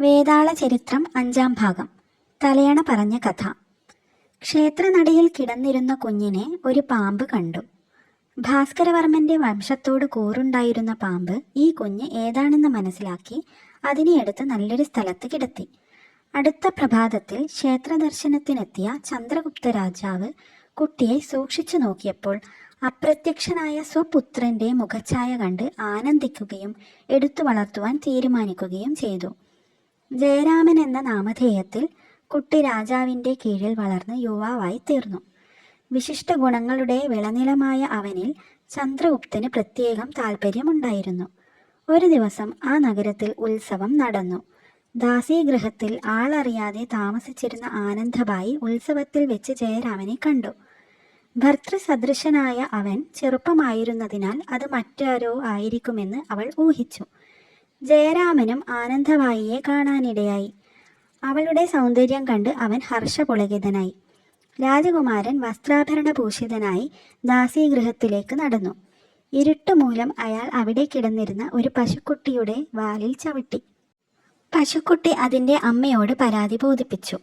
വേതാള ചരിത്രം അഞ്ചാം ഭാഗം. തലയണ പറഞ്ഞ കഥ. ക്ഷേത്രനടയിൽ കിടന്നിരുന്ന കുഞ്ഞിനെ ഒരു പാമ്പ് കണ്ടു. ഭാസ്കരവർമ്മന്റെ വംശത്തോട് കൂറുണ്ടായിരുന്ന പാമ്പ് ഈ കുഞ്ഞ് ഏതാണെന്ന് മനസ്സിലാക്കി അതിനെ എടുത്ത് നല്ലൊരു സ്ഥലത്ത് കിടത്തി. അടുത്ത പ്രഭാതത്തിൽ ക്ഷേത്രദർശനത്തിനെത്തിയ ചന്ദ്രഗുപ്ത രാജാവ് കുട്ടിയെ സൂക്ഷിച്ചു നോക്കിയപ്പോൾ അപ്രത്യക്ഷനായ സ്വപുത്രന്റെ മുഖഛായ കണ്ട് ആനന്ദിക്കുകയും എടുത്തു വളർത്തുവാൻ തീരുമാനിക്കുകയും ചെയ്തു. ജയരാമൻ എന്ന നാമധേയത്തിൽ കുട്ടി രാജാവിന്റെ കീഴിൽ വളർന്ന് യുവാവായി തീർന്നു. വിശിഷ്ട ഗുണങ്ങളുടെ വിളനിലമായ അവനിൽ ചന്ദ്രഗുപ്തന് പ്രത്യേകം താല്പര്യമുണ്ടായിരുന്നു ഒരു ദിവസം ആ നഗരത്തിൽ ഉത്സവം നടന്നു. ദാസീഗൃഹത്തിൽ ആളറിയാതെ താമസിച്ചിരുന്ന ആനന്ദബായി ഉത്സവത്തിൽ വെച്ച് ജയരാമനെ കണ്ടു. ഭർത്തൃസദൃശനായ അവൻ ചെറുപ്പമായിരുന്നതിനാൽ അത് മറ്റാരോ ആയിരിക്കുമെന്ന് അവൾ ഊഹിച്ചു. ജയരാമനും ആനന്ദവായിയെ കാണാനിടയായി. അവളുടെ സൗന്ദര്യം കണ്ട് അവൻ ഹർഷപുളകിതനായി. രാജകുമാരൻ വസ്ത്രാഭരണ പൂഷിതനായി ദാസീഗൃഹത്തിലേക്ക് നടന്നു. ഇരുട്ടുമൂലം അയാൾ അവിടെ കിടന്നിരുന്ന ഒരു പശുക്കുട്ടിയുടെ വാലിൽ ചവിട്ടി. പശുക്കുട്ടി അതിന്റെ അമ്മയോട് പരാതി ബോധിപ്പിച്ചു.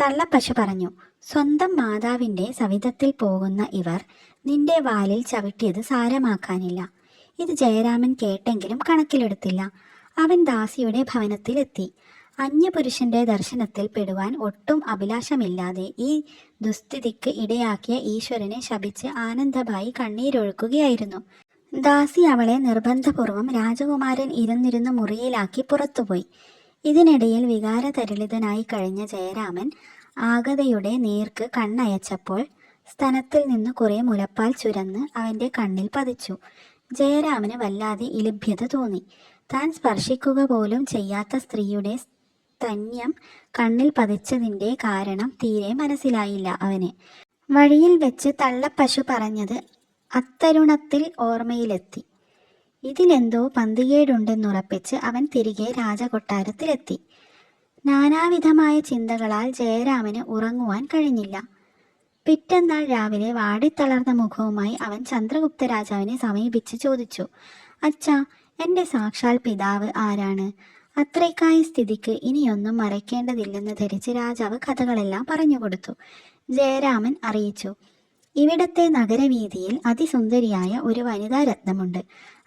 തള്ളപ്പശു പറഞ്ഞു സ്വന്തം മാതാവിന്റെ സവിധത്തിൽ പോകുന്ന ഇവർ നിന്റെ വാലിൽ ചവിട്ടിയത് സാരമാക്കാനില്ല. ഇത് ജയരാമൻ കേട്ടെങ്കിലും കണക്കിലെടുത്തില്ല. അവൻ ദാസിയുടെ ഭവനത്തിലെത്തി. അന്യപുരുഷന്റെ ദർശനത്തിൽ പെടുവാൻ ഒട്ടും അഭിലാഷമില്ലാതെ ഈ ദുസ്ഥിതിക്ക് ഇടയാക്കിയ ഈശ്വരനെ ശപിച്ച് ആനന്ദമായി കണ്ണീരൊഴുക്കുകയായിരുന്നു ദാസി അവളെ നിർബന്ധപൂർവം രാജകുമാരൻ ഇരുന്നിരുന്ന മുറിയിലാക്കി പുറത്തുപോയി. ഇതിനിടയിൽ വികാരതരളിതനായി കഴിഞ്ഞ ജയരാമൻ ആഗതയുടെ നേർക്ക് കണ്ണയച്ചപ്പോൾ സ്ഥലത്തിൽ നിന്ന് കുറെ മുലപ്പാൽ ചുരന്ന് അവന്റെ കണ്ണിൽ പതിച്ചു. ജയരാമന് വല്ലാതെ ഇലഭ്യത തോന്നി. താൻ സ്പർശിക്കുക പോലും ചെയ്യാത്ത സ്ത്രീയുടെ സ്തന്യം കണ്ണിൽ പതിച്ചതിന്റെ കാരണം തീരെ മനസ്സിലായില്ല അവന്. വഴിയിൽ വെച്ച് തള്ളപ്പശു പറഞ്ഞത് അത്തരുണത്തിൽ ഓർമ്മയിലെത്തി. ഇതിലെന്തോ പന്തികേടുണ്ടെന്നുറപ്പിച്ച് അവൻ തിരികെ രാജകൊട്ടാരത്തിലെത്തി. നാനാവിധമായ ചിന്തകളാൽ ജയരാമന് ഉറങ്ങുവാൻ കഴിഞ്ഞില്ല. പിറ്റന്നാൾ രാവിലെ വാടിത്തളർന്ന മുഖവുമായി അവൻ ചന്ദ്രഗുപ്ത രാജാവിനെ സമീപിച്ച് ചോദിച്ചു അച്ഛ എന്റെ സാക്ഷാൽ പിതാവ് ആരാണ്? അത്രയ്ക്കായ സ്ഥിതിക്ക് ഇനിയൊന്നും മറയ്ക്കേണ്ടതില്ലെന്ന് ധരിച്ച് രാജാവ് കഥകളെല്ലാം പറഞ്ഞു കൊടുത്തു. ജയരാമൻ അറിയിച്ചു ഇവിടത്തെ നഗരവീതിയിൽ അതിസുന്ദരിയായ ഒരു വനിതാ രത്നമുണ്ട്.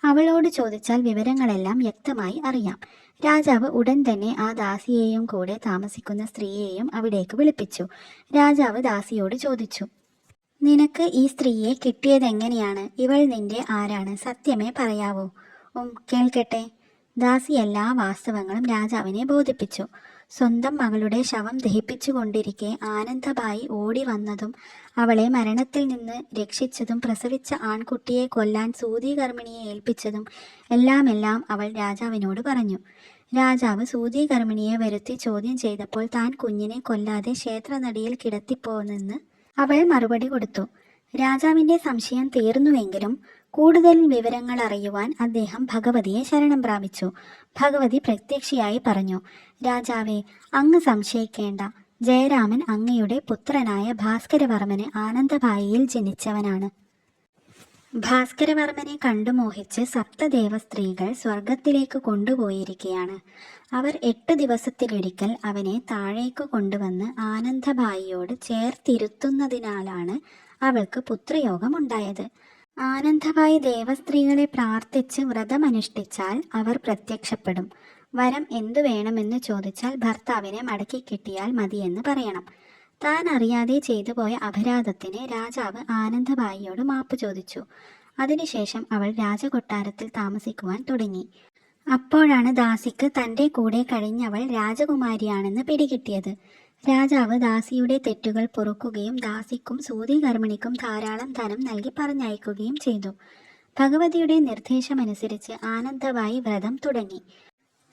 അവളോട് ചോദിച്ചാൽ വിവരങ്ങളെല്ലാം വ്യക്തമായി അറിയാം. രാജാവ് ഉടൻ തന്നെ ആ ദാസിയെയും കൂടെ താമസിക്കുന്ന സ്ത്രീയെയും അവിടേക്ക് വിളിപ്പിച്ചു. രാജാവ് ദാസിയോട് ചോദിച്ചു നിനക്ക് ഈ സ്ത്രീയെ കിട്ടിയതെങ്ങനെയാണ്? ഇവൾ നിന്റെ ആരാണ്? സത്യമേ പറയാവോ. ഉം കേൾക്കട്ടെ. ദാസി എല്ലാ വാസ്തവങ്ങളും രാജാവിനെ ബോധിപ്പിച്ചു. സ്വന്തം മകളുടെ ശവം ദഹിപ്പിച്ചുകൊണ്ടിരിക്കെ ആനന്ദബായി ഓടി വന്നതും അവളെ മരണത്തിൽ നിന്ന് രക്ഷിച്ചതും പ്രസവിച്ച ആൺകുട്ടിയെ കൊല്ലാൻ സൂതികർമ്മിണിയെ ഏൽപ്പിച്ചതും എല്ലാം എല്ലാം അവൾ രാജാവിനോട് പറഞ്ഞു. രാജാവ് സൂതികർമ്മിണിയെ വരുത്തി ചോദ്യം ചെയ്തപ്പോൾ താൻ കുഞ്ഞിനെ കൊല്ലാതെ ക്ഷേത്രനടിയിൽ കിടത്തിപ്പോന്നെന്ന് അവൾ മറുപടി കൊടുത്തു. രാജാവിന്റെ സംശയം തീർന്നുവെങ്കിലും കൂടുതൽ വിവരങ്ങൾ അറിയുവാൻ അദ്ദേഹം ഭഗവതിയെ ശരണം പ്രാപിച്ചു. ഭഗവതി പ്രത്യക്ഷയായി പറഞ്ഞു രാജാവെ അങ്ങ് സംശയിക്കേണ്ട. ജയരാമൻ അങ്ങയുടെ പുത്രനായ ഭാസ്കരവർമ്മന് ആനന്ദഭായിയിൽ ജനിച്ചവനാണ്. ഭാസ്കരവർമ്മനെ കണ്ടു മോഹിച്ച് സപ്തദേവ സ്ത്രീകൾ സ്വർഗത്തിലേക്ക് കൊണ്ടുപോയിരിക്കുകയാണ് അവർ എട്ട് ദിവസത്തിലൊരിക്കൽ അവനെ താഴേക്ക് കൊണ്ടുവന്ന് ആനന്ദഭായിയോട് ചേർത്തിരുത്തുന്നതിനാലാണ് അവൾക്ക് പുത്രയോഗമുണ്ടായത് ആനന്ദഭായി ദേവസ്ത്രീകളെ പ്രാർത്ഥിച്ച് വ്രതമനുഷ്ഠിച്ചാൽ അവർ പ്രത്യക്ഷപ്പെടും. വരം എന്തു വേണമെന്ന് ചോദിച്ചാൽ ഭർത്താവിനെ മടക്കി കിട്ടിയാൽ മതിയെന്ന് പറയണം. താൻ അറിയാതെ ചെയ്തു പോയ അപരാധത്തിന് രാജാവ് ആനന്ദഭായിയോട് മാപ്പ് ചോദിച്ചു. അതിനുശേഷം അവൾ രാജകൊട്ടാരത്തിൽ താമസിക്കുവാൻ തുടങ്ങി. അപ്പോഴാണ് ദാസിക്ക് തന്റെ കൂടെ കഴിഞ്ഞവൾ രാജകുമാരിയാണെന്ന് പിടികിട്ടിയത്. രാജാവ് ദാസിയുടെ തെറ്റുകൾ പൊറുക്കുകയും ദാസിക്കും സൂതികർമ്മിണിക്കും ധാരാളം ധനം നൽകി പറഞ്ഞയക്കുകയും ചെയ്തു. ഭഗവതിയുടെ നിർദ്ദേശമനുസരിച്ച് ആനന്ദമായി വ്രതം തുടങ്ങി.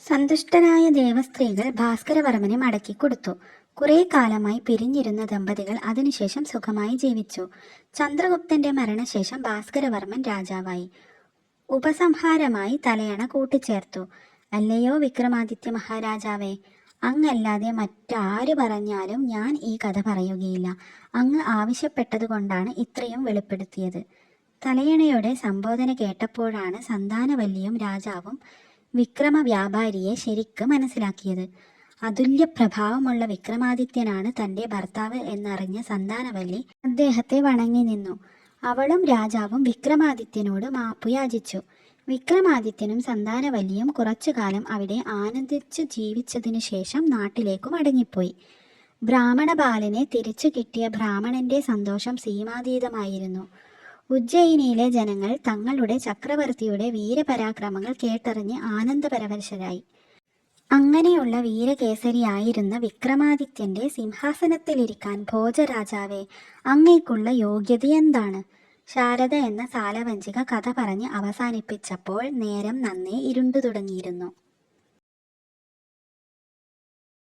സന്തുഷ്ടരായ ദേവസ്ത്രീകൾ ഭാസ്കരവർമ്മനെ മടക്കി കൊടുത്തു. കുറേ കാലമായി പിരിഞ്ഞിരുന്ന ദമ്പതികൾ അതിനുശേഷം സുഖമായി ജീവിച്ചു. ചന്ദ്രഗുപ്തന്റെ മരണശേഷം ഭാസ്കരവർമ്മൻ രാജാവായി. ഉപസംഹാരമായി തലയണ കൂട്ടിച്ചേർത്തു. അല്ലയോ വിക്രമാദിത്യ മഹാരാജാവേ അങ്ങല്ലാതെ മറ്റാര് പറഞ്ഞാലും ഞാൻ ഈ കഥ പറയുകയില്ല. അങ്ങ് ആവശ്യപ്പെട്ടതുകൊണ്ടാണ് ഇത്രയും വെളിപ്പെടുത്തിയത്. തലയണയുടെ സംബോധന കേട്ടപ്പോഴാണ് സന്താനവല്ലിയും രാജാവും വിക്രമ വ്യാപാരിയെ ശരിക്ക് മനസ്സിലാക്കിയത്. അതുല്യ പ്രഭാവമുള്ള വിക്രമാദിത്യനാണ് തന്റെ ഭർത്താവ് എന്നറിഞ്ഞ സന്താനവല്ലി അദ്ദേഹത്തെ വണങ്ങി നിന്നു. അവളും രാജാവും വിക്രമാദിത്യനോട് മാപ്പു യാചിച്ചു വിക്രമാദിത്യനും സന്താനവല്ലിയും കുറച്ചുകാലം അവിടെ ആനന്ദിച്ചു ജീവിച്ചതിനു ശേഷം നാട്ടിലേക്കു മടങ്ങിപ്പോയി. ബ്രാഹ്മണ ബാലനെ തിരിച്ചു കിട്ടിയ ബ്രാഹ്മണന്റെ സന്തോഷം സീമാതീതമായിരുന്നു. ഉജ്ജയിനിയിലെ ജനങ്ങൾ തങ്ങളുടെ ചക്രവർത്തിയുടെ വീരപരാക്രമങ്ങൾ കേട്ടറിഞ്ഞ് ആനന്ദപരവശരായി. അങ്ങനെയുള്ള വീരകേസരിയായിരുന്ന വിക്രമാദിത്യന്റെ സിംഹാസനത്തിലിരിക്കാൻ ഭോജരാജാവേ അങ്ങേക്കുള്ള യോഗ്യത എന്താണ്? ശാരദ എന്ന സാലവഞ്ചിക കഥ പറഞ്ഞ് അവസാനിപ്പിച്ചപ്പോൾ നേരം നന്നേ ഇരുണ്ടു തുടങ്ങിയിരുന്നു.